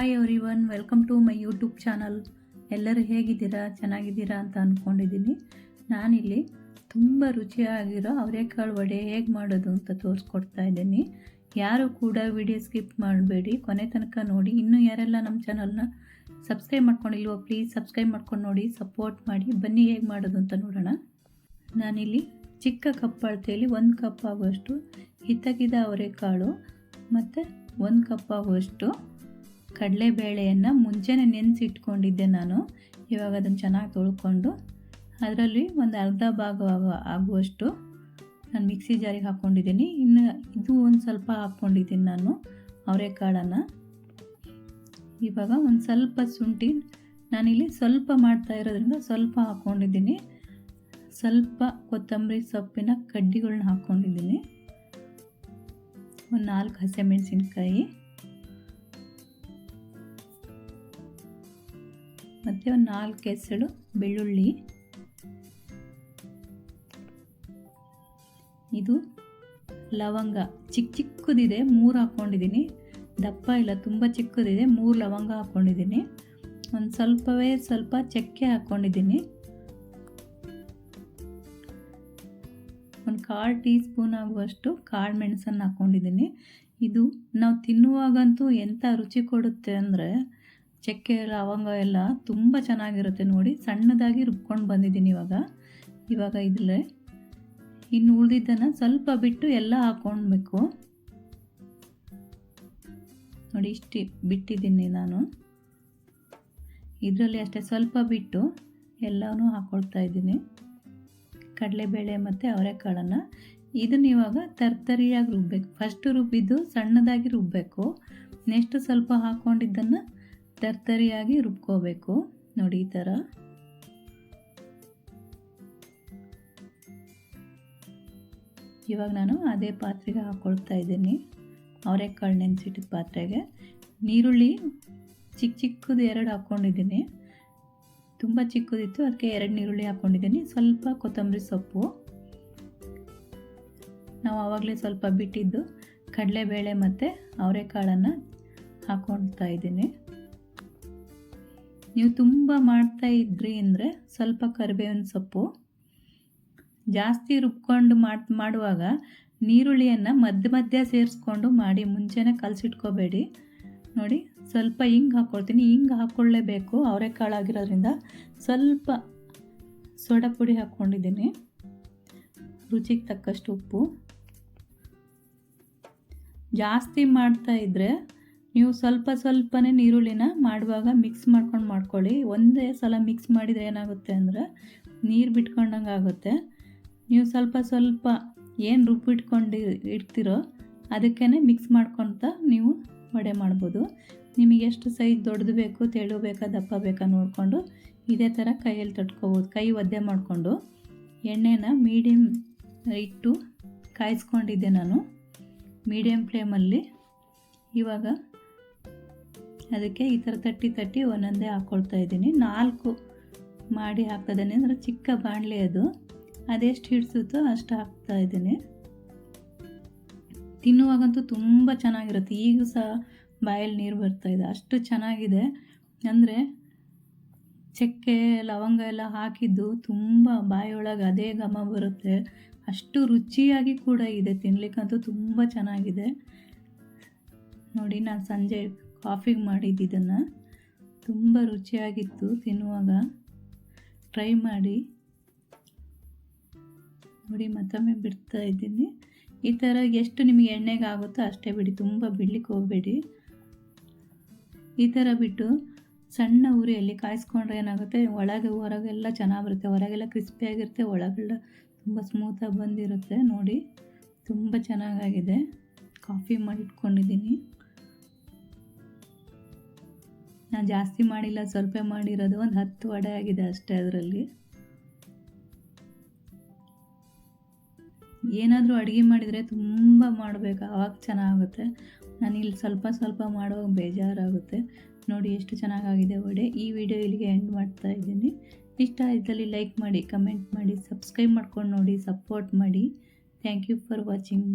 Hi everyone welcome to my YouTube channel ಎಲ್ಲರೂ ಹೇಗಿದ್ದೀರಾ? ಚೆನ್ನಾಗಿದ್ದೀರಾ ಅಂತ ಅಂದ್ಕೊಂಡಿದ್ದೀನಿ ನಾನಿಲ್ಲಿ ತುಂಬ ರುಚಿಯಾಗಿರೋ ಅವರೆಕಾಳು ವಡೆ ಹೇಗೆ ಮಾಡೋದು ಅಂತ ತೋರಿಸ್ಕೊಡ್ತಾ ಇದ್ದೀನಿ. ಯಾರು ಕೂಡ ವಿಡಿಯೋ ಸ್ಕಿಪ್ ಮಾಡಬೇಡಿ. ಕೊನೆ ತನಕ ನೋಡಿ. ಇನ್ನೂ ಯಾರೆಲ್ಲ ನಮ್ಮ ಚಾನಲ್ನ ಸಬ್ಸ್ಕ್ರೈಬ್ ಮಾಡ್ಕೊಂಡಿಲ್ವೋ ಪ್ಲೀಸ್ ಸಬ್ಸ್ಕ್ರೈಬ್ ಮಾಡ್ಕೊಂಡು ನೋಡಿ. ಸಪೋರ್ಟ್ ಮಾಡಿ. ಬನ್ನಿ ಹೇಗೆ ಮಾಡೋದು ಅಂತ ನೋಡೋಣ. ನಾನಿಲ್ಲಿ ಚಿಕ್ಕ ಕಪ್ ಅಳತೆಯಲ್ಲಿ ಒಂದು ಕಪ್ ಆಗುವಷ್ಟು ಹಿತಗಿದ ಅವರೆಕಾಳು ಮತ್ತು ಒಂದು ಕಪ್ ಆಗುವಷ್ಟು ಕಡಲೆಬೇಳೆಯನ್ನು ಮುಂಚೆನೇ ನೆನೆಸಿಟ್ಕೊಂಡಿದ್ದೆ ನಾನು. ಇವಾಗ ಅದನ್ನು ಚೆನ್ನಾಗಿ ತೊಳ್ಕೊಂಡು ಅದರಲ್ಲಿ ಒಂದು ಅರ್ಧ ಭಾಗ ಆಗುವಷ್ಟು ನಾನು ಮಿಕ್ಸಿ ಜಾರಿಗೆ ಹಾಕ್ಕೊಂಡಿದ್ದೀನಿ ಇನ್ನು ಇದು ಒಂದು ಸ್ವಲ್ಪ ಹಾಕ್ಕೊಂಡಿದ್ದೀನಿ ನಾನು ಅವರೆಕಾಳನ್ನು. ಇವಾಗ ಒಂದು ಸ್ವಲ್ಪ ಶುಂಠಿ ನಾನಿಲ್ಲಿ ಸ್ವಲ್ಪ ಮಾಡ್ತಾ ಇರೋದ್ರಿಂದ ಸ್ವಲ್ಪ ಹಾಕ್ಕೊಂಡಿದ್ದೀನಿ ಸ್ವಲ್ಪ ಕೊತ್ತಂಬರಿ ಸೊಪ್ಪಿನ ಕಡ್ಡಿಗಳನ್ನ ಹಾಕ್ಕೊಂಡಿದ್ದೀನಿ ಒಂದು ನಾಲ್ಕು ಹಸಿಮೆಣಸಿನ್ಕಾಯಿ. ಮತ್ತು ಒಂದು ನಾಲ್ಕು ಎಸಳು ಬೆಳ್ಳುಳ್ಳಿ. ಇದು ಲವಂಗ. ಚಿಕ್ಕ ಚಿಕ್ಕದಿದೆ, ಮೂರು ಹಾಕ್ಕೊಂಡಿದ್ದೀನಿ ದಪ್ಪ ಇಲ್ಲ, ತುಂಬ ಚಿಕ್ಕದಿದೆ, ಮೂರು ಲವಂಗ ಹಾಕ್ಕೊಂಡಿದ್ದೀನಿ ಒಂದು ಸ್ವಲ್ಪವೇ ಸ್ವಲ್ಪ ಚಕ್ಕೆ ಹಾಕ್ಕೊಂಡಿದ್ದೀನಿ ಒಂದು ಕಾಲು ಟೀ ಸ್ಪೂನ್ ಆಗುವಷ್ಟು ಕಾಳು ಮೆಣಸನ್ನು ಹಾಕ್ಕೊಂಡಿದ್ದೀನಿ ಇದು ನಾವು ತಿನ್ನುವಾಗಂತೂ ಎಂಥ ರುಚಿ ಕೊಡುತ್ತೆ ಅಂದರೆ ಚಕ್ಕೆ, ಲವಂಗ ಎಲ್ಲ ತುಂಬ ಚೆನ್ನಾಗಿರುತ್ತೆ ನೋಡಿ. ಸಣ್ಣದಾಗಿ ರುಬ್ಕೊಂಡು ಬಂದಿದ್ದೀನಿ ಇವಾಗ. ಇವಾಗ ಇದರಲ್ಲೇ. ಇನ್ನು ಉಳಿದಿದ್ದನ್ನು ಸ್ವಲ್ಪ ಬಿಟ್ಟು ಎಲ್ಲ ಹಾಕ್ಕೊಳ್ಬೇಕು ನೋಡಿ, ಇಷ್ಟು ಬಿಟ್ಟಿದ್ದೀನಿ ನಾನು. ಇದರಲ್ಲಿ ಅಷ್ಟೇ ಸ್ವಲ್ಪ ಬಿಟ್ಟು ಎಲ್ಲನೂ ಹಾಕ್ಕೊಳ್ತಾ ಇದ್ದೀನಿ. ಕಡಲೆಬೇಳೆ ಮತ್ತು ಅವರೆಕಾಳನ್ನು. ಇದನ್ನು ಇವಾಗ ತರ್ತರಿಯಾಗಿ ರುಬ್ಬಬೇಕು ಫಸ್ಟು ರುಬ್ಬಿದ್ದು ಸಣ್ಣದಾಗಿ ರುಬ್ಬಬೇಕು ನೆಕ್ಸ್ಟ್ ಸ್ವಲ್ಪ ಹಾಕ್ಕೊಂಡಿದ್ದನ್ನು ತರ್ತರಿಯಾಗಿ ರುಬ್ಕೋಬೇಕು. ನೋಡಿ ಈ ಥರ. ಇವಾಗ ನಾನು ಅದೇ ಪಾತ್ರೆಗೆ ಹಾಕ್ಕೊಳ್ತಾ ಇದ್ದೀನಿ. ಅವರೆಕಾಳು ನೆನೆಸಿಟ್ಟಿದ್ದ ಪಾತ್ರೆಗೆ. ನೀರುಳ್ಳಿ ಚಿಕ್ಕ ಚಿಕ್ಕದು ಎರಡು ಹಾಕ್ಕೊಂಡಿದ್ದೀನಿ ತುಂಬ ಚಿಕ್ಕದಿತ್ತು, ಅದಕ್ಕೆ ಎರಡು ನೀರುಳ್ಳಿ ಹಾಕ್ಕೊಂಡಿದ್ದೀನಿ ಸ್ವಲ್ಪ ಕೊತ್ತಂಬರಿ ಸೊಪ್ಪು. ನಾವು ಆವಾಗಲೇ ಸ್ವಲ್ಪ ಬಿಟ್ಟಿದ್ದು ಕಡಲೆಬೇಳೆ ಮತ್ತು ಅವರೆಕಾಳನ್ನು ಹಾಕ್ಕೊಳ್ತಾ ಇದ್ದೀನಿ. ನೀವು ತುಂಬ ಮಾಡ್ತಾ ಇದ್ರಿ ಅಂದರೆ ಸ್ವಲ್ಪ ಕರಿಬೇವಿನ ಸೊಪ್ಪು. ಜಾಸ್ತಿ ರುಬ್ಕೊಂಡು ಮಾಡಿ, ಮಾಡುವಾಗ ನೀರುಳ್ಳಿಯನ್ನು ಮಧ್ಯ ಮಧ್ಯ ಸೇರಿಸ್ಕೊಂಡು ಮಾಡಿ, ಮುಂಚೆನೇ ಕಲಸಿಟ್ಕೋಬೇಡಿ. ನೋಡಿ, ಸ್ವಲ್ಪ ಹಿಂಗೆ ಹಾಕ್ಕೊಳ್ತೀನಿ ಹಿಂಗೆ ಹಾಕ್ಕೊಳ್ಳೇಬೇಕು ಅವರೆಕಾಳು ಆಗಿರೋದ್ರಿಂದ ಸ್ವಲ್ಪ ಸೋಡಾ ಪುಡಿ ಹಾಕ್ಕೊಂಡಿದ್ದೀನಿ ರುಚಿಗೆ ತಕ್ಕಷ್ಟು ಉಪ್ಪು. ಜಾಸ್ತಿ ಮಾಡ್ತಾ ಇದ್ದರೆ ನೀವು ಸ್ವಲ್ಪ ಸ್ವಲ್ಪನೇ ನೀರುಳ್ಳಿನ ಮಾಡುವಾಗ ಮಿಕ್ಸ್ ಮಾಡ್ಕೊಂಡು ಮಾಡ್ಕೊಳ್ಳಿ. ಒಂದೇ ಸಲ ಮಿಕ್ಸ್ ಮಾಡಿದರೆ ಏನಾಗುತ್ತೆ ಅಂದರೆ ನೀರು ಬಿಟ್ಕೊಂಡಂಗೆ ಆಗುತ್ತೆ. ನೀವು ಸ್ವಲ್ಪ ಸ್ವಲ್ಪ ಏನು ರುಬ್ಬಿಟ್ಕೊಂಡು ಇಡ್ತಿರೋ ಅದಕ್ಕೇ ಮಿಕ್ಸ್ ಮಾಡ್ಕೊತ ನೀವು ವಡೆ ಮಾಡ್ಬೋದು. ನಿಮಗೆ ಎಷ್ಟು ಸೈಜ್ ದೊಡ್ಡದು ಬೇಕು ತೆಳು ಬೇಕಾ, ದಪ್ಪ ಬೇಕಾ ನೋಡಿಕೊಂಡು ಇದೇ ಥರ ಕೈಯಲ್ಲಿ ತಟ್ಕೋಬೋದು. ಕೈ ಒದ್ದೆ ಮಾಡಿಕೊಂಡು ಎಣ್ಣೆನ ಮೀಡಿಯಮ್ ಇಟ್ಟು ಕಾಯಿಸ್ಕೊಂಡಿದ್ದೆ ನಾನು. ಮೀಡಿಯಮ್ ಫ್ಲೇಮಲ್ಲಿ ಇವಾಗ ಅದಕ್ಕೆ ಈ ಥರ ತಟ್ಟಿ ತಟ್ಟಿ ಒಂದೊಂದೇ ಹಾಕ್ಕೊಳ್ತಾ ಇದ್ದೀನಿ. ನಾಲ್ಕು ಮಾಡಿ ಹಾಕ್ತಿದ್ದೀನಿ. ಅಂದರೆ ಚಿಕ್ಕ ಬಾಣಲೆ ಅದು. ಅದೆಷ್ಟು ಹಿಡಿಸುತ್ತೋ ಅಷ್ಟು ಹಾಕ್ತಾ ಇದ್ದೀನಿ. ತಿನ್ನುವಾಗಂತೂ ತುಂಬ ಚೆನ್ನಾಗಿರುತ್ತೆ. ಈಗೂ ಸಹ ಬಾಯಲ್ಲಿ ನೀರು ಬರ್ತಾಯಿದೆ ಅಷ್ಟು ಚೆನ್ನಾಗಿದೆ. ಅಂದರೆ ಚಕ್ಕೆ, ಲವಂಗ ಎಲ್ಲ ಹಾಕಿದ್ದು ತುಂಬ ಬಾಯಿಯೊಳಗೆ ಅದೇ ಘಮ ಬರುತ್ತೆ. ಅಷ್ಟು ರುಚಿಯಾಗಿ ಕೂಡ ಇದೆ. ತಿನ್ನಲಿಕ್ಕಂತೂ ತುಂಬ ಚೆನ್ನಾಗಿದೆ. ನೋಡಿ, ನಾನು ಸಂಜೆ ಕಾಫಿಗೆ ಮಾಡಿದ್ದಿದ್ದನ್ನು ತುಂಬ ರುಚಿಯಾಗಿತ್ತು ತಿನ್ನುವಾಗ. ಟ್ರೈ ಮಾಡಿ. ನೋಡಿ, ಮತ್ತೊಮ್ಮೆ ಬಿಡ್ತಾ ಇದ್ದೀನಿ. ಈ ಥರ ಎಷ್ಟು ನಿಮಗೆ ಎಣ್ಣೆಗೆ ಆಗುತ್ತೋ ಅಷ್ಟೇ ಬಿಡಿ, ತುಂಬ ಬಿಡ್ಲಿಕ್ಕೆ ಹೋಗಬೇಡಿ. ಈ ಥರ ಬಿಟ್ಟು ಸಣ್ಣ ಉರಿಯಲ್ಲಿ ಕಾಯಿಸ್ಕೊಂಡ್ರೆ ಏನಾಗುತ್ತೆ? ಒಳಗೆ, ಹೊರಗೆಲ್ಲ ಚೆನ್ನಾಗಿ ಬರುತ್ತೆ ಹೊರಗೆಲ್ಲ ಕ್ರಿಸ್ಪಿಯಾಗಿರುತ್ತೆ ಒಳಗೆಲ್ಲ ತುಂಬ ಸ್ಮೂತಾಗಿ ಬಂದಿರುತ್ತೆ. ನೋಡಿ, ತುಂಬ ಚೆನ್ನಾಗಾಗಿದೆ. ಕಾಫಿ ಮಾಡಿ ಇಟ್ಕೊಂಡಿದ್ದೀನಿ ನಾನು ಜಾಸ್ತಿ ಮಾಡಿಲ್ಲ, ಸ್ವಲ್ಪ ಮಾಡಿರೋದು ಒಂದು ಹತ್ತು ವಡೆ ಆಗಿದೆ ಅಷ್ಟೇ ಅದರಲ್ಲಿ. ಏನಾದರೂ ಅಡುಗೆ ಮಾಡಿದರೆ ತುಂಬ ಮಾಡಬೇಕು ಆವಾಗ ಚೆನ್ನಾಗುತ್ತೆ. ನಾನು ಇಲ್ಲಿ ಸ್ವಲ್ಪ ಸ್ವಲ್ಪ ಮಾಡುವಾಗ ಬೇಜಾರಾಗುತ್ತೆ. ನೋಡಿ ಎಷ್ಟು ಚೆನ್ನಾಗಾಗಿದೆ ವಡೆ. ಈ ವಿಡಿಯೋ ಇಲ್ಲಿಗೆ ಎಂಡ್ ಮಾಡ್ತಾ ಇದ್ದೀನಿ. ಇಷ್ಟ ಆಯ್ತಲ್ಲಿ ಲೈಕ್ ಮಾಡಿ ಕಮೆಂಟ್ ಮಾಡಿ ಸಬ್ಸ್ಕ್ರೈಬ್ ಮಾಡ್ಕೊಂಡು ನೋಡಿ ಸಪೋರ್ಟ್ ಮಾಡಿ. Thank you for watching